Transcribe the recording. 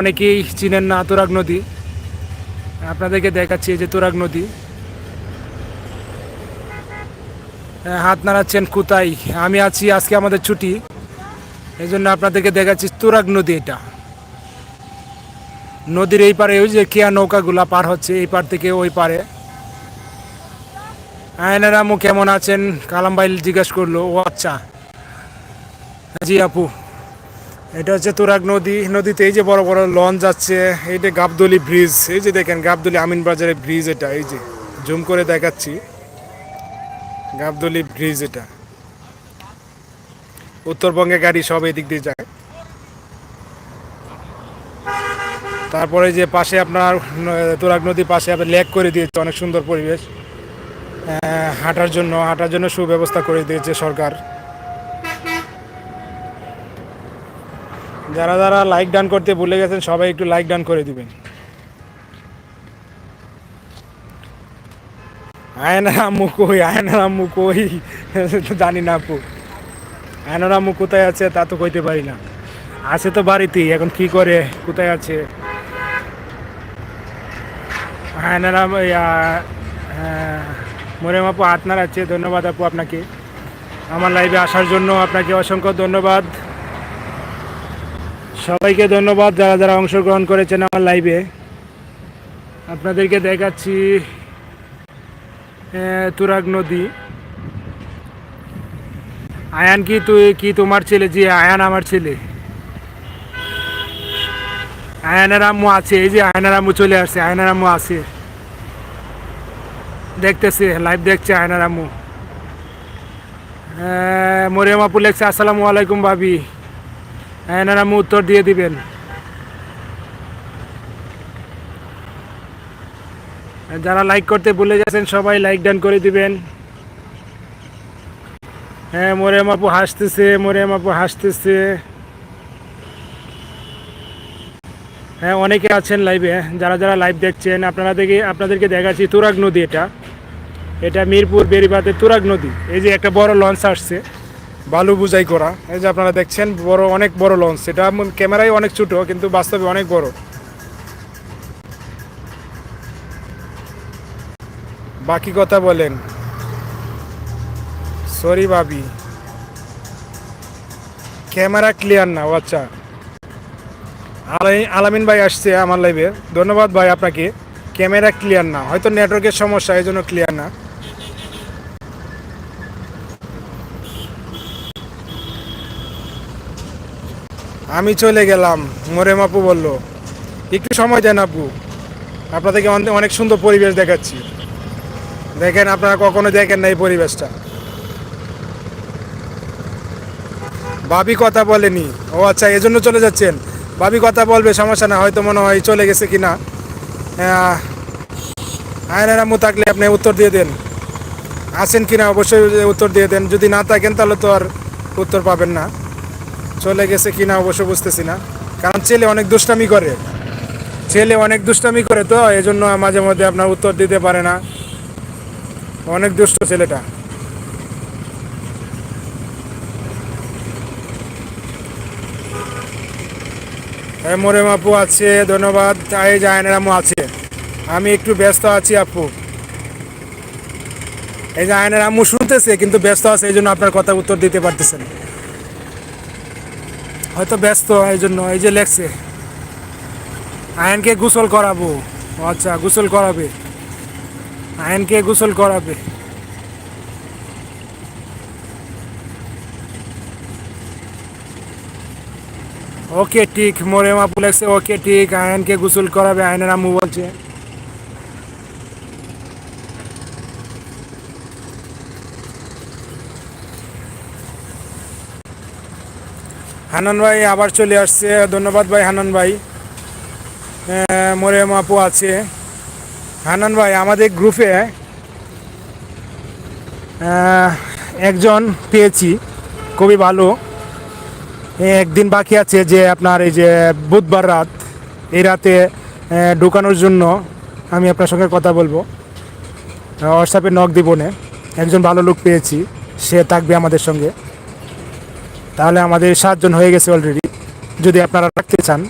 অনেকেই চিনেন না তুরাগ নদী। আপনাদেরকে দেখাচ্ছি যে তুরাগ নদী। হ্যাঁ, হাত নাড়াচ্ছেন কোথায়? আমি আছি আজকে আমাদের ছুটি। এই জন্য আপনাদেরকে দেখাচ্ছি তুরাগ নদী এটা। নদীর এই পারে ওই যে কেয়া নৌকাগুলা পার হচ্ছে এই পার থেকে ওই পারে। আয়নার আমু কেমন আছেন? কালাম ভাই জিজ্ঞেস করল ও আচ্ছা। জি আপু। এটা হচ্ছে তুরাগ নদী। নদীতে এই যে বড় বড় লঞ্চ যাচ্ছে, এই যে গাবদলি ব্রিজ, এই যে দেখেন গাবদলি আমিন বাজারের ব্রিজ এটা, এই যে জুম করে দেখাচ্ছি। গাবদলি ব্রিজ এটা। উত্তরবঙ্গে গাড়ি সব এদিক দিয়ে যায়। তারপরে যে পাশে আপনার তুরাগ নদীর পাশে আবার লেক করে দিয়েছে, অনেক সুন্দর পরিবেশ। হাঁটার জন্য হাঁটার জন্য সুব্যবস্থা করে দিয়েছে সরকার। যারা যারা লাইক ডান করতে ভুলে গেছেন, সবাই একটু লাইক ডান করে দিবেন। আয়নার আম্মু কই আয়নার আম্মু কই? জানি না আপু। আয়নার আম্মু কোথায় আছে, তা তো কইতে পারি না। আছে তো বাড়িতেই, এখন কি করে, কোথায় আছে? আয়নার আম্মু মরিয়াম আপু হাত নাড়াচ্ছে ধন্যবাদ আপু আপনাকে। আমার লাইভে আসার জন্য আপনাকে অসংখ্য ধন্যবাদ। সবাইকে ধন্যবাদ যারা যারা অংশগ্রহণ করেছেন আমার লাইভে আপনাদেরকে দেখাচ্ছি তুরাগ নদী। আয়ান কি তুই, কি তোমার ছেলে? জি, আয়ান আমার ছেলে। আয়ানের আম্মু আছে, এই যে আয়নার আম্মু চলে আসছে, আয়নার আম্মু আছে। দেখতেছে লাইভ দেখছে আয়নার আম্মু। মরিয়ম আপু লেখছে, আসসালামু আলাইকুম ভাবি। আয়নার আম্মু উত্তর দিয়ে দিবেন। যারা লাইক করতে ভুলে গেছেন, সবাই লাইক ডান করে দিবেন। হ্যাঁ মরিয়াম আপু হাসতেছে মরিয়াম আপু হাসতেছে। হ্যাঁ অনেকে আছেন লাইভে যারা যারা লাইভ দেখছেন, আপনারা দেখে, আপনাদেরকে দেখাচ্ছি তুরাগ নদী এটা। এটা মিরপুর বেরিবাতে তুরাগ নদী। এই যে একটা বড় লঞ্চ আসছে। বালু বুঝাই করা। এই যে আপনারা দেখছেন, বড়, অনেক বড় লঞ্চ এটা ক্যামেরায় অনেক ছোট, কিন্তু বাস্তবে অনেক বড়। বাকি কথা বলেন। সরি ভাবি। ক্যামেরা ক্লিয়ার না, ও আচ্ছা। আলামিন ভাই আসছে আমার লাইভে ধন্যবাদ ভাই আপনাকে। ক্যামেরা ক্লিয়ার না। হয়তো নেটওয়ার্কের সমস্যা এই জন্য ক্লিয়ার না। আমি চলে গেলাম মোরেম আপু বলল। একটু সময় দেন আপু, আপনাদেরকে অনেক- সুন্দর পরিবেশ দেখাচ্ছি। দেখেন আপনারা কখনো দেখেন না এই পরিবেশটা। ভাবি কথা বলেনি। ও আচ্ছা এজন্য চলে যাচ্ছেন। ভাবি কথা বলবে, সমস্যা না, হয়তো মনে হয় চলে গেছে কিনা। আয়নার আম্মু থাকলে আপনি উত্তর দিয়ে দেন। আছেন কিনা? অবশ্যই উত্তর দিয়ে দেন। যদি না থাকেন, তাহলে তো আর উত্তর পাবেন না। চলে গেছে কিনা অবশ্য বুঝতেছি না। কারণ ছেলে অনেক দুষ্টামি করে। ছেলে অনেক দুষ্টামি করে তো এই জন্য মাঝে মধ্যে আপনার উত্তর দিতে পারে না। অনেক দুষ্ট ছেলেটা। হ্যাঁ মোরেম আপু আছে, ধন্যবাদ। এই জায়নের আমু আছে। আমি একটু ব্যস্ত আছি, আপু। এই যে আয়নের আম্মু শুনতেছে, কিন্তু ব্যস্ত আছে এই জন্য আপনার কথা উত্তর দিতে পারতেছেন হয়তো ব্যস্ত, এই জন্য, এই যে লেখছে। আয়নকে গোসল করাবো। আচ্ছা গোসল করাবে। আয়নকে গোসল করাবে। ওকে, ঠিক। মোরে মাপু লেখছে, ওকে, ঠিক। আয়নকে গোসল করাবে আয়নের আম্মু বলছে। হানান ভাই আবার চলে আসছে। ধন্যবাদ ভাই হানান ভাই। আহ, মাপু আছে। হানান ভাই আমাদের গ্রুপে একজন পেয়েছি। খুবই ভালো। একদিন বাকি আছে যে আপনার এই যে বুধবার রাত এই রাতে ঢুকানোর জন্য আমি আপনার সঙ্গে কথা বলব। হোয়াটসঅ্যাপে নক দিব একজন ভালো লোক পেয়েছি। সে থাকবে আমাদের সঙ্গে। তাহলে আমাদের সাতজন হয়ে গেছে অলরেডি যদি আপনারা রাখতে চান